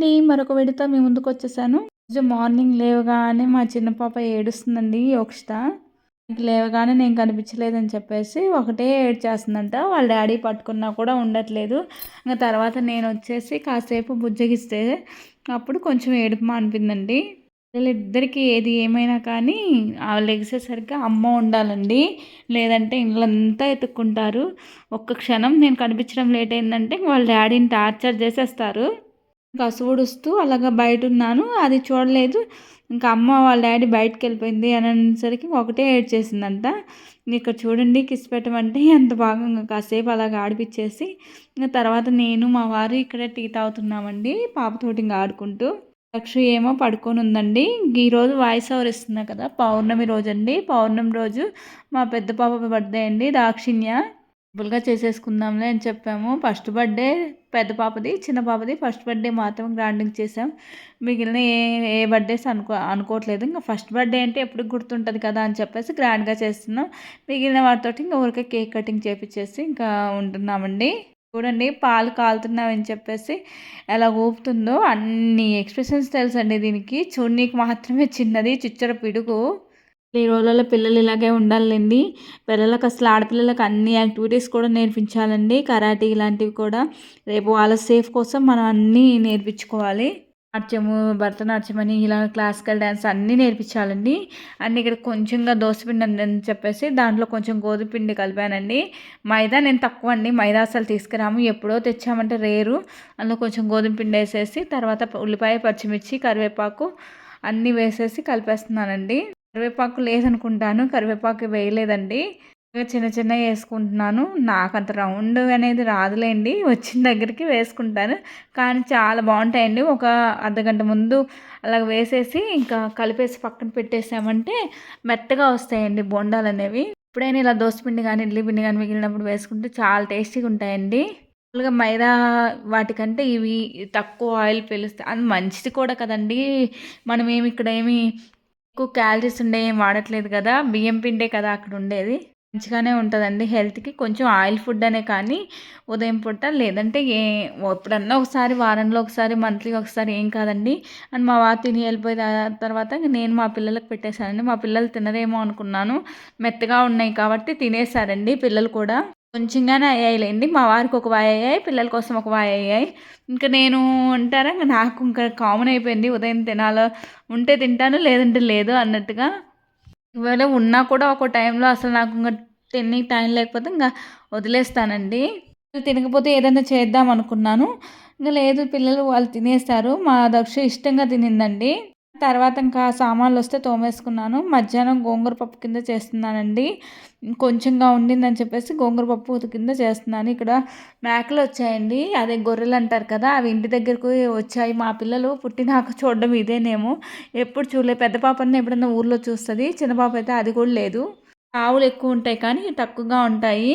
అండి మరొక విడత మీ ముందుకు వచ్చేసాను. రోజు మార్నింగ్ లేవగానే మా చిన్న పాప ఏడుస్తుందండి యోక్షిత. లేవగానే నేను కనిపించలేదని చెప్పేసి ఒకటే ఏడ్చేస్తుందంట. వాళ్ళ డాడీ పట్టుకున్నా కూడా ఉండట్లేదు. ఇంకా తర్వాత నేను వచ్చేసి కాసేపు బుజ్జగిస్తే అప్పుడు కొంచెం ఏడుపు అనిపిందండి. వీళ్ళిద్దరికీ ఏది ఏమైనా కానీ లెగిసేసరికి అమ్మ ఉండాలండి. లేదంటే ఇళ్ళంతా ఎత్తుక్కుంటారు. ఒక్క క్షణం నేను కనిపించడం లేట్ అయిందంటే వాళ్ళ డాడీని టార్చర్ చేసేస్తారు. కసువుడుస్తూ అలాగా బయట ఉన్నాను అది చూడలేదు. ఇంకా అమ్మ వాళ్ళ డాడీ బయటకు వెళ్ళిపోయింది అని అనేసరికి ఒకటే ఏడ్చేసిందంట. ఇక్కడ చూడండి కిస్ పెట్టమంటే ఎంత బాగా కాసేపు అలాగ ఆడిపించేసి ఇంకా తర్వాత నేను మా వారు ఇక్కడ టీ తాగుతున్నామండి పాపతోటి ఇంకా ఆడుకుంటూ. లక్ష ఏమో పడుకొని ఉందండి ఈరోజు వాయిస్ ఓవర్ ఇస్తున్నా కదా? పౌర్ణమి రోజు అండి పౌర్ణమి రోజు మా పెద్ద పాప బర్త్డే అండి. దాక్షిణ్య సింపుల్గా చేసేసుకుందాంలే అని చెప్పాము. ఫస్ట్ బర్త్డే పెద్ద పాపది చిన్న పాపది ఫస్ట్ బర్త్డే మాత్రం గ్రాండింగ్ చేసాం. మిగిలిన ఏ ఏ బర్త్డేస్ అనుకో అనుకోవట్లేదు. ఇంకా ఫస్ట్ బర్త్డే అంటే ఎప్పుడు గుర్తుంటుంది కదా అని చెప్పేసి గ్రాండ్గా చేస్తున్నాం. మిగిలిన వాటితో ఇంకా ఊరికే కేక్ కటింగ్ చేపించేసి ఇంకా ఉంటున్నామండి. చూడండి పాలు కాలుతున్నామని చెప్పేసి ఎలా ఊపుతుందో. అన్ని ఎక్స్ప్రెషన్స్ తెలుసండి దీనికి. చూడనీకి మాత్రమే చిన్నది చిచ్చర పిడుగు. ఈ రోజుల్లో పిల్లలు ఇలాగే ఉండాలండి. పిల్లలకు అసలు ఆడపిల్లలకు అన్ని యాక్టివిటీస్ కూడా నేర్పించాలండి. కరాటీ ఇలాంటివి కూడా రేపు వాళ్ళ సేఫ్ కోసం మనం అన్నీ నేర్పించుకోవాలి. నాట్యము భరతనాట్యం అని ఇలా క్లాసికల్ డ్యాన్స్ అన్నీ నేర్పించాలండి. అన్నీ ఇక్కడ కొంచెంగా దోశపిండి అని చెప్పేసి దాంట్లో కొంచెం గోధుమ పిండి కలిపానండి. మైదా నేను తక్కువ అండి. మైదా అసలు తీసుకురాము. ఎప్పుడో తెచ్చామంటే రేరు. అందులో కొంచెం గోధుమ పిండి వేసేసి తర్వాత ఉల్లిపాయ పచ్చిమిర్చి కరివేపాకు అన్నీ వేసేసి కలిపేస్తున్నానండి. కరివేపాకు లేదనుకుంటాను. కరివేపాకు వేయలేదండి. చిన్న చిన్న వేసుకుంటున్నాను. నాకు అంత రౌండ్ అనేది రాదులేండి. వచ్చిన దగ్గరికి వేసుకుంటాను. కానీ చాలా బాగుంటాయండి. ఒక అర్ధగంట ముందు అలా వేసేసి ఇంకా కలిపేసి పక్కన పెట్టేసామంటే మెత్తగా వస్తాయండి బొండాలు అనేవి ఎప్పుడైనా ఇలా దోశపిండి కానీ ఇడ్లీ పిండి కానీ మిగిలినప్పుడు వేసుకుంటే చాలా టేస్టీగా ఉంటాయండి. మామూలుగా మైదా వాటికంటే ఇవి తక్కువ ఆయిల్ పిలుస్తాయి అది మంచిది కూడా కదండి. మనం ఏమి ఇక్కడ ఏమి ఎక్కువ క్యాలరీస్ ఉండే ఏం వాడట్లేదు కదా బియ్యం పిండే కదా అక్కడ ఉండేది. మంచిగానే ఉంటుందండి హెల్త్కి కొంచెం ఆయిల్ ఫుడ్ అనే కానీ ఉదయం పూట లేదంటే ఏ ఎప్పుడన్నా ఒకసారి వారంలో ఒకసారి మంత్లీ ఒకసారి ఏం కాదండి. అని మా వారు తిని వెళ్ళిపోయిన తర్వాత నేను మా పిల్లలకు పెట్టేశానండి. మా పిల్లలు తినరేమో అనుకున్నాను. మెత్తగా ఉన్నాయి కాబట్టి తినేసారండి పిల్లలు కూడా. కొంచెంగానే అయ్యాయిలేండి. మా వారికి ఒక వాయి అయ్యాయి పిల్లల కోసం ఒక వాయి అయ్యాయి. ఇంకా నేను అంటారా నాకు ఇంకా కామన్ అయిపోయింది. ఉదయం తినాలో ఉంటే తింటాను లేదంటే లేదు అన్నట్టుగా. ఇవాళ ఉన్నా కూడా ఒక టైంలో అసలు నాకు ఇంకా తినే టైం లేకపోతే ఇంకా వదిలేస్తానండి. తినకపోతే ఏదైనా చేద్దాం అనుకున్నాను. ఇంకా లేదు పిల్లలు వాళ్ళు తినేస్తారు. మా దక్ష ఇష్టంగా తినిందండి. తర్వాత ఇంకా సామాన్లు వస్తే తోమేసుకున్నాను. మధ్యాహ్నం గోంగూర పప్పు కింద చేస్తున్నానండి. కొంచెంగా ఉండిందని చెప్పేసి గోంగూర పప్పు కింద చేస్తున్నాను. ఇక్కడ మేకలు వచ్చాయండి. అదే గొర్రెలు అంటారు కదా అవి ఇంటి దగ్గరకు వచ్చాయి. మా పిల్లలు పుట్టినాక చూడడం ఇదేనేమో. ఎప్పుడు చూడలే. పెద్ద పాపని ఎప్పుడన్నా ఊర్లో చూస్తుంది. చిన్న పాప అయితే అది కూడా లేదు. ఆవులు ఎక్కువ ఉంటాయి కానీ తక్కువగా ఉంటాయి.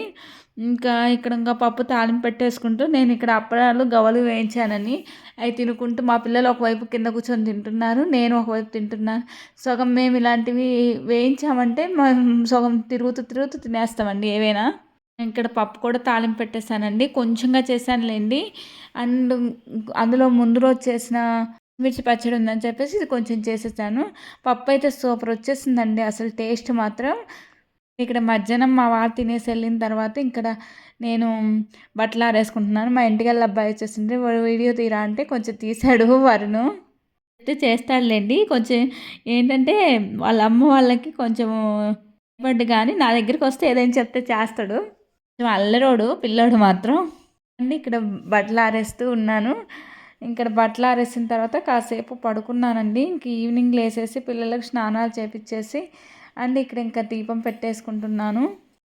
ఇంకా ఇక్కడ ఇంకా పప్పు తాలింపు పెట్టేసుకుంటూ నేను ఇక్కడ అప్పడాలు గవలు వేయించానని. అవి తినుకుంటూ మా పిల్లలు ఒకవైపు కింద కూర్చొని తింటున్నారు నేను ఒకవైపు తింటున్నాను. సగం మేము ఇలాంటివి వేయించామంటే మనం సగం తిరుగుతూ తిరుగుతూ తినేస్తామండి ఏవైనా. ఇక్కడ పప్పు కూడా తాలింపు పెట్టేశానండి కొంచెంగా చేశానులేండి. అండ్ అందులో ముందు రోజు చేసిన మిర్చి పచ్చడి ఉందని చెప్పేసి ఇది కొంచెం చేసేసాను. పప్పు అయితే సూపర్ వచ్చేసిందండి అసలు టేస్ట్ మాత్రం ఇక్కడ మధ్యాహ్నం మా వారు తినేసి వెళ్ళిన తర్వాత ఇక్కడ నేను బట్టలు ఆరేసుకుంటున్నాను. మా ఇంటికి వెళ్ళి అబ్బాయి వచ్చేసింది వీడియో తీరా? అంటే కొంచెం తీశాడు వరుణు. చేస్తాడులేండి. కొంచెం ఏంటంటే వాళ్ళ అమ్మ వాళ్ళకి కొంచెం పడ్డు కానీ నా దగ్గరికి వస్తే ఏదైనా చెప్తే చేస్తాడు. కొంచెం అల్లరోడు పిల్లోడు మాత్రం. అండి ఇక్కడ బట్టలు ఆరేస్తూ ఉన్నాను. ఇక్కడ బట్టలు ఆరేసిన తర్వాత కాసేపు పడుకున్నానండి. ఇంక ఈవినింగ్ లేసేసి పిల్లలకు స్నానాలు చేపించేసి అండ్ ఇక్కడ ఇంకా దీపం పెట్టేసుకుంటున్నాను.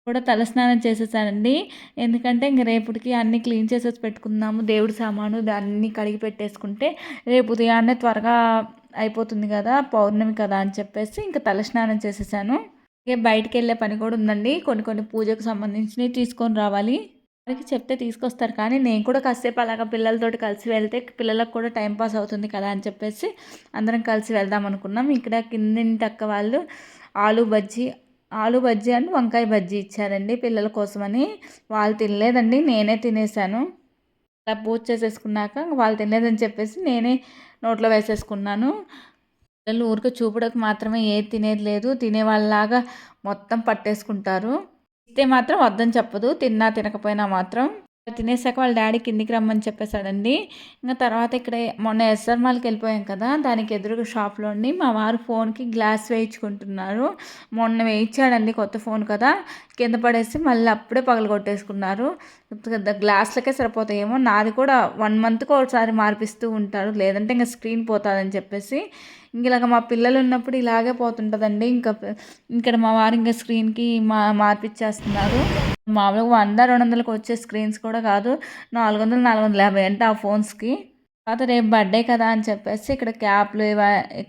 కూడా తలస్నానం చేసేసానండి. ఎందుకంటే ఇంక రేపటికి అన్నీ క్లీన్ చేసేసి పెట్టుకుందాము. దేవుడి సామాను అన్నీ కడిగి పెట్టేసుకుంటే రేపు ఉదయాన్నే త్వరగా అయిపోతుంది కదా పౌర్ణమి కదా అని చెప్పేసి ఇంకా తలస్నానం చేసేసాను. అలాగే బయటికి వెళ్ళే పని కూడా ఉందండి. కొన్ని కొన్ని పూజకు సంబంధించినవి తీసుకొని రావాలి. వారికి చెప్తే తీసుకొస్తారు. కానీ నేను కూడా కాసేపు అలాగ పిల్లలతోటి కలిసి వెళ్తే పిల్లలకు కూడా టైం పాస్ అవుతుంది కదా అని చెప్పేసి అందరం కలిసి వెళ్దాం అనుకున్నాం. ఇక్కడ కిందింటి అక్క వాళ్ళు ఆలు బజ్జీ ఆలు బజ్జీ అండ్ వంకాయ బజ్జీ ఇచ్చారండి పిల్లల కోసమని. వాళ్ళు తినలేదండి నేనే తినేసాను అలా పూజ చేసేసుకున్నాక వాళ్ళు తినేదని చెప్పేసి నేనే నోట్లో వేసేసుకున్నాను. పిల్లలు ఊరికి చూపుడకు మాత్రమే ఏది తినేది లేదు తినేవాళ్ళలాగా మొత్తం పట్టేసుకుంటారు. ఇస్తే మాత్రం వద్దని చెప్పదు తిన్నా తినకపోయినా మాత్రం. తినేసాక వాళ్ళ డాడీ కిందికి రమ్మని చెప్పేశాడండి. ఇంకా తర్వాత ఇక్కడ మొన్న ఎస్ఆర్ మాల్కి వెళ్ళిపోయాం కదా దానికి ఎదురుగా షాప్లోని మా వారు ఫోన్కి గ్లాస్ వేయించుకుంటున్నారు. మొన్న వేయించాడండి కొత్త ఫోన్ కదా కింద పడేసి మళ్ళీ అప్పుడే పగలు కొట్టేసుకున్నారు గ్లాసులకే సరిపోతాయేమో నాది కూడా వన్ మంత్కి ఒకసారి మార్పిస్తూ ఉంటారు లేదంటే ఇంకా స్క్రీన్ పోతుందని చెప్పేసి. ఇంక ఇలాగ మా పిల్లలు ఉన్నప్పుడు ఇలాగే పోతుంటుందండి. ఇంకా ఇక్కడ మా వారు ఇంకా స్క్రీన్కి మా మార్పిచ్చేస్తున్నారు. మామూలుగా వంద రెండు వందలకు వచ్చే స్క్రీన్స్ కూడా కాదు. నాలుగు వందలు నాలుగు వందల యాభై అంటే ఆ ఫోన్స్కి. తర్వాత రేపు బర్త్డే కదా అని చెప్పేసి ఇక్కడ క్యాప్లు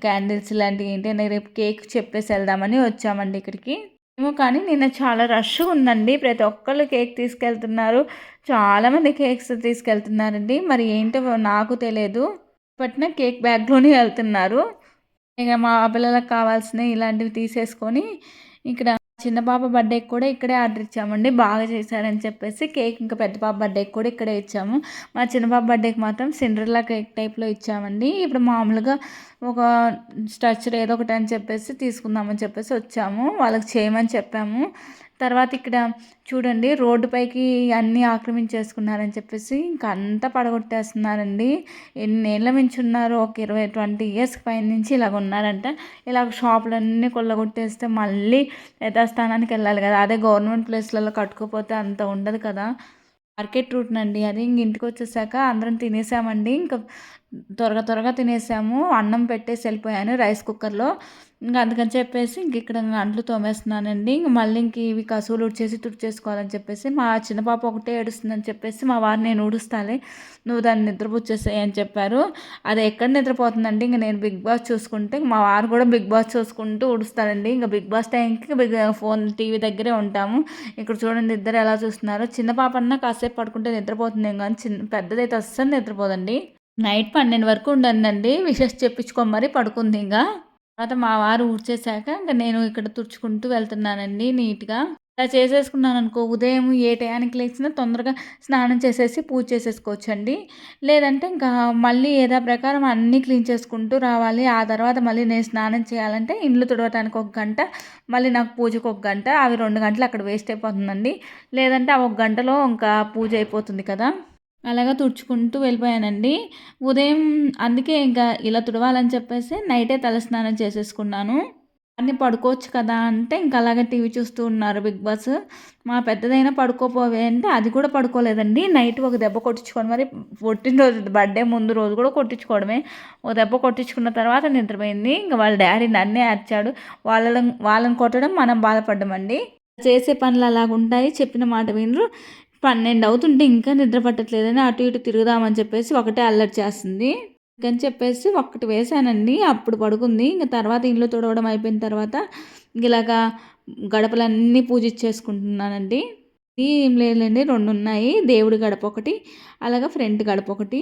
క్యాండిల్స్ ఇలాంటివి ఏంటి రేపు కేక్ చెప్పేసి వెళ్దామని వచ్చామండి ఇక్కడికి. ఏమో కానీ నిన్న చాలా రష్ ఉందండి. ప్రతి ఒక్కళ్ళు కేక్ తీసుకెళ్తున్నారు. చాలామంది కేక్స్ తీసుకెళ్తున్నారండి. మరి ఏంటో నాకు తెలియదు. పట్టిన కేక్ బ్యాగ్లోనే వెళ్తున్నారు. ఇక మా పిల్లలకు కావాల్సినవి ఇలాంటివి తీసేసుకొని ఇక్కడ చిన్న పాప బర్త్డేకి కూడా ఇక్కడే ఆర్డర్ ఇచ్చామండి. బాగా చేశారని చెప్పేసి కేక్ ఇంకా పెద్ద పాప బర్త్డేకి కూడా ఇక్కడే ఇచ్చాము. మా చిన్న పాప బర్త్డేకి మాత్రం సిండ్రల్లా కేక్ టైప్లో ఇచ్చామండి. ఇప్పుడు మామూలుగా ఒక స్ట్రక్చర్ ఏదో ఒకటి అని చెప్పేసి తీసుకుందామని చెప్పేసి వచ్చాము. వాళ్ళకి చేయమని చెప్పాము. తర్వాత ఇక్కడ చూడండి రోడ్డుపైకి అన్నీ ఆక్రమించేసుకున్నారని చెప్పేసి ఇంకా అంతా పడగొట్టేస్తున్నారండి. ఎన్నేళ్ళ నుంచి ఉన్నారు? ఒక ఇరవై ట్వంటీ ఇయర్స్ పైన నుంచి ఇలాగ ఉన్నారంట. ఇలాగ షాపులన్నీ కొల్లగొట్టేస్తే మళ్ళీ యథాస్థానానికి వెళ్ళాలి కదా. అదే గవర్నమెంట్ ప్లేస్లలో కట్టుకోపోతే అంత ఉండదు కదా. మార్కెట్ రూట్ అండి అది ఇంక ఇంటికి వచ్చేసాక అందరం తినేసామండి. ఇంకా త్వరగా త్వరగా తినేసాము. అన్నం పెట్టేసి వెళ్ళిపోయాను రైస్ కుక్కర్లో. ఇంకా అందుకని చెప్పేసి ఇంక ఇక్కడ అంట్లు తోమేస్తున్నానండి. ఇంక మళ్ళీ ఇంక ఇవి కసువులు ఉడిచేసి తుడిచేసుకోవాలని చెప్పేసి మా చిన్న పాప ఒకటే ఏడుస్తుందని చెప్పేసి మా వారు నేను ఊడుస్తాలే నువ్వు దాన్ని నిద్రపుచ్చేసాయి అని చెప్పారు. అది ఎక్కడ నిద్రపోతుందండి? ఇంక నేను బిగ్ బాస్ చూసుకుంటే మా వారు కూడా బిగ్ బాస్ చూసుకుంటూ ఊడుస్తారండి. ఇంకా బిగ్ బాస్ టైంకి బిగ్ ఫోన్ టీవీ దగ్గరే ఉంటాము. ఇక్కడ చూడండి ఇద్దరు ఎలా చూస్తున్నారు. చిన్న పాప అన్నా కాసేపు పడుకుంటే నిద్రపోతుంది కానీ చిన్న పెద్దదైతే అస్సలు నిద్రపోదండి. నైట్ పన్నెండు వరకు ఉండండి విషెస్ చెప్పించుకోమరి పడుకుంది ఇంకా. తర్వాత మా వారు ఊడ్చేసాక ఇంకా నేను ఇక్కడ తుడుచుకుంటూ వెళ్తున్నానండి నీట్గా. ఇలా చేసేసుకున్నాను అనుకో ఉదయం ఏ టయానికి లేచినా తొందరగా స్నానం చేసేసి పూజ చేసేసుకోవచ్చు అండి లేదంటే ఇంకా మళ్ళీ ఏదో ప్రకారం అన్నీ క్లీన్ చేసుకుంటూ రావాలి. ఆ తర్వాత మళ్ళీ నేను స్నానం చేయాలంటే ఇండ్లు తుడవటానికి ఒక గంట మళ్ళీ నాకు పూజకు ఒక గంట అవి రెండు గంటలు అక్కడ వేస్ట్ అయిపోతుందండి. లేదంటే ఆ ఒక గంటలో ఇంకా పూజ అయిపోతుంది కదా. అలాగా తుడుచుకుంటూ వెళ్ళిపోయానండి. ఉదయం అందుకే ఇంకా ఇలా తుడవాలని చెప్పేసి నైటే తలస్నానం చేసేసుకున్నాను. అన్నీ పడుకోవచ్చు కదా అంటే ఇంకా అలాగే టీవీ చూస్తూ ఉన్నారు బిగ్ బాస్. మా పెద్దదైనా పడుకోపోవే అంటే అది కూడా పడుకోలేదండి. నైట్ ఒక దెబ్బ కొట్టించుకొని మరి పుట్టినరోజు బర్త్డే ముందు రోజు కూడా కొట్టించుకోవడమే. ఒక దెబ్బ కొట్టించుకున్న తర్వాత నిద్రపోయింది. ఇంకా వాళ్ళ డాడీ నన్నే అరిచాడు. వాళ్ళని వాళ్ళని కొట్టడం మనం బాధపడ్డామండి. చేసే పనులు అలాగుంటాయి. చెప్పిన మాట వినరు. పన్నెండు అవుతుంటే ఇంకా నిద్ర పట్టట్లేదని అటు ఇటు తిరుగుదామని చెప్పేసి ఒకటే అల్లరి చేస్తుంది. ఇంకని చెప్పేసి ఒక్కటి వేసానండి అప్పుడు పడుకుంది. ఇంకా తర్వాత ఇంట్లో తుడవడం అయిపోయిన తర్వాత ఇలాగా గడపలన్నీ పూజించేసుకుంటున్నానండి. ఏం లేదండి రెండు ఉన్నాయి. దేవుడి గడప ఒకటి అలాగా ఫ్రంట్ గడప ఒకటి.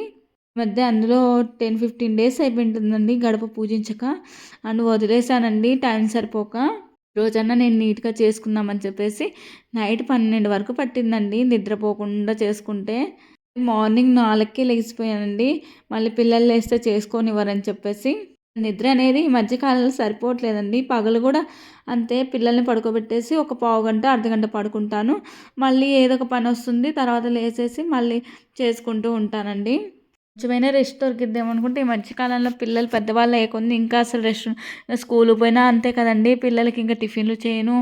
మధ్య అందులో టెన్ ఫిఫ్టీన్ డేస్ అయిపోయింటుందండి గడప పూజించక. అండ్ వదిలేసానండి టైం సరిపోక. రోజన్నా నేను నీట్గా చేసుకుందామని చెప్పేసి నైట్ పన్నెండు వరకు పట్టిందండి. నిద్రపోకుండా చేసుకుంటే మార్నింగ్ నాలుగుకే లేచిపోయానండి. మళ్ళీ పిల్లలు లేస్తే చేసుకోనివ్వరని చెప్పేసి నిద్ర అనేది ఈ మధ్యకాలంలో సరిపోవట్లేదండి. పగలు కూడా అంతే పిల్లల్ని పడుకోబెట్టేసి ఒక పావు గంట అర్ధగంట పడుకుంటాను. మళ్ళీ ఏదో ఒక పని వస్తుంది తర్వాత లేచేసి మళ్ళీ చేసుకుంటూ ఉంటానండి. కొంచెమైనా రెస్ట్ దొరికిద్దాం అనుకుంటే ఈ మధ్యకాలంలో పిల్లలు పెద్దవాళ్ళు లేకుండా ఇంకా అసలు రెస్ట్ స్కూల్ పోయినా అంతే కదండి. పిల్లలకి ఇంకా టిఫిన్లు చేయను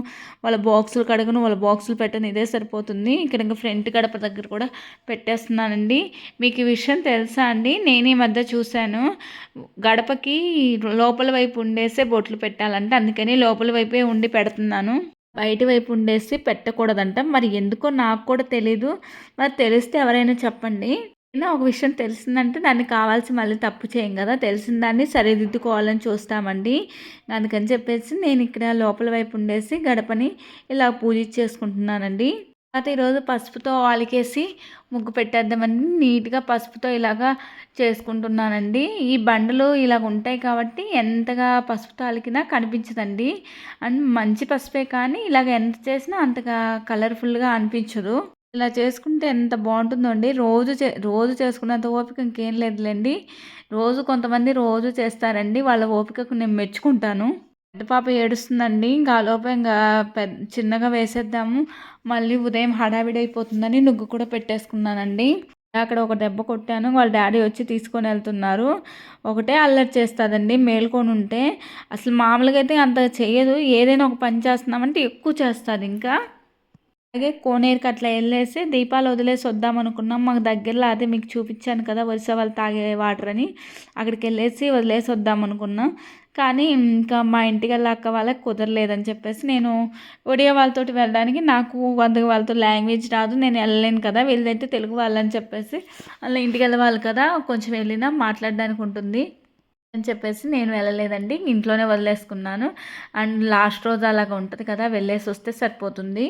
వాళ్ళ బాక్సులు కడగను వాళ్ళ బాక్సులు పెట్టను ఇదే సరిపోతుంది. ఇక్కడ ఇంకా ఫ్రంట్ గడప దగ్గర కూడా పెట్టేస్తున్నానండి. మీకు ఈ విషయం తెలుసా అండి? నేను ఈ మధ్య చూశాను గడపకి లోపల వైపు ఉండేసే బొట్లు పెట్టాలంటే. అందుకని లోపల వైపే ఉండి పెడుతున్నాను. బయట వైపు ఉండేసి పెట్టకూడదంట. మరి ఎందుకో నాకు కూడా తెలీదు. మరి తెలిస్తే ఎవరైనా చెప్పండి. అయినా ఒక విషయం తెలిసిందంటే దాన్ని కావాల్సి మళ్ళీ తప్పు చేయం కదా తెలిసిన దాన్ని సరిదిద్దుకోవాలని చూస్తామండి. అందుకని చెప్పేసి నేను ఇక్కడ లోపల వైపు ఉండేసి గడపని ఇలా పూజ చేసుకుంటున్నానండి. తర్వాత ఈరోజు పసుపుతో ఆలికేసి ముగ్గు పెట్టేద్దామని నీట్గా పసుపుతో ఇలాగా చేసుకుంటున్నానండి. ఈ బండలు ఇలాగ ఉంటాయి కాబట్టి ఎంతగా పసుపుతో అలికినా కనిపించదండి. అండ్ మంచి పసుపే కానీ ఇలాగ ఎంత చేసినా అంతగా కలర్ఫుల్గా అనిపించదు. ఇలా చేసుకుంటే ఎంత బాగుంటుందో అండి. రోజు చే రోజు చేసుకున్నంత ఓపిక ఇంకేం లేదులేండి. రోజు కొంతమంది రోజు చేస్తారండి. వాళ్ళ ఓపికకు నేను మెచ్చుకుంటాను. పెద్ద పాప ఏడుస్తుందండి. ఇంకా ఆలోపు ఇంకా పెద్ద చిన్నగా వేసేద్దాము. మళ్ళీ ఉదయం హడావిడి అయిపోతుందని నుగ్గు కూడా పెట్టేసుకున్నానండి. అక్కడ ఒక దెబ్బ కొట్టాను. వాళ్ళ డాడీ వచ్చి తీసుకొని వెళ్తున్నారు. ఒకటే అల్లరి చేస్తుందండి. మేల్కొని ఉంటే. అసలు మామూలుగా అయితే అంత చేయదు ఏదైనా ఒక పని చేస్తున్నామంటే ఎక్కువ చేస్తుంది ఇంకా అలాగే కోనేరుకి అట్లా వెళ్ళేసి దీపాలు వదిలేసి వద్దాం అనుకున్నాం. మాకు దగ్గరలో అదే మీకు చూపించాను కదా వరుస వాళ్ళు తాగే వాటర్ అని. అక్కడికి వెళ్ళేసి వదిలేసి వద్దాం అనుకున్నాం. కానీ ఇంకా మా ఇంటికి వెళ్ళాక వాళ్ళకి కుదరలేదని చెప్పేసి నేను ఒడియా వాళ్ళతో వెళ్ళడానికి నాకు వంద వాళ్ళతో లాంగ్వేజ్ రాదు నేను వెళ్ళలేను కదా వీళ్ళైతే తెలుగు వాళ్ళని చెప్పేసి వాళ్ళ ఇంటికి వెళ్ళవాలి కదా కొంచెం వెళ్ళినా మాట్లాడడానికి ఉంటుంది అని చెప్పేసి నేను వెళ్ళలేదండి ఇంట్లోనే వదిలేసుకున్నాను. అండ్ లాస్ట్ రోజు అలాగ ఉంటుంది కదా వెళ్ళేసి వస్తే సరిపోతుంది.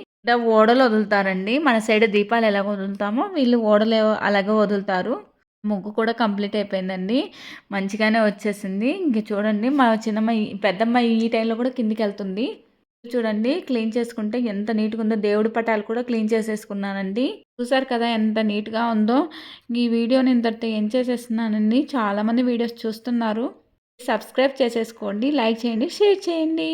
ఓడలు వదులుతారండి. మన సైడ్ దీపాలు ఎలాగ వదులుతామో వీళ్ళు ఓడలు అలాగే వదులుతారు. ముగ్గు కూడా కంప్లీట్ అయిపోయిందండి. మంచిగానే వచ్చేసింది. ఇంక చూడండి మా చిన్నమ్మ పెద్దమ్మ ఈ టైంలో కూడా కిందికి వెళ్తుంది. చూడండి క్లీన్ చేసుకుంటే ఎంత నీట్గా ఉందో. దేవుడి పటాలు కూడా క్లీన్ చేసేసుకున్నానండి. చూసారు కదా ఎంత నీట్గా ఉందో. ఈ వీడియోని ఇంతటితో ఏం చేసేస్తున్నానండి. చాలామంది వీడియోస్ చూస్తున్నారు. సబ్స్క్రైబ్ చేసేసుకోండి లైక్ చేయండి షేర్ చేయండి.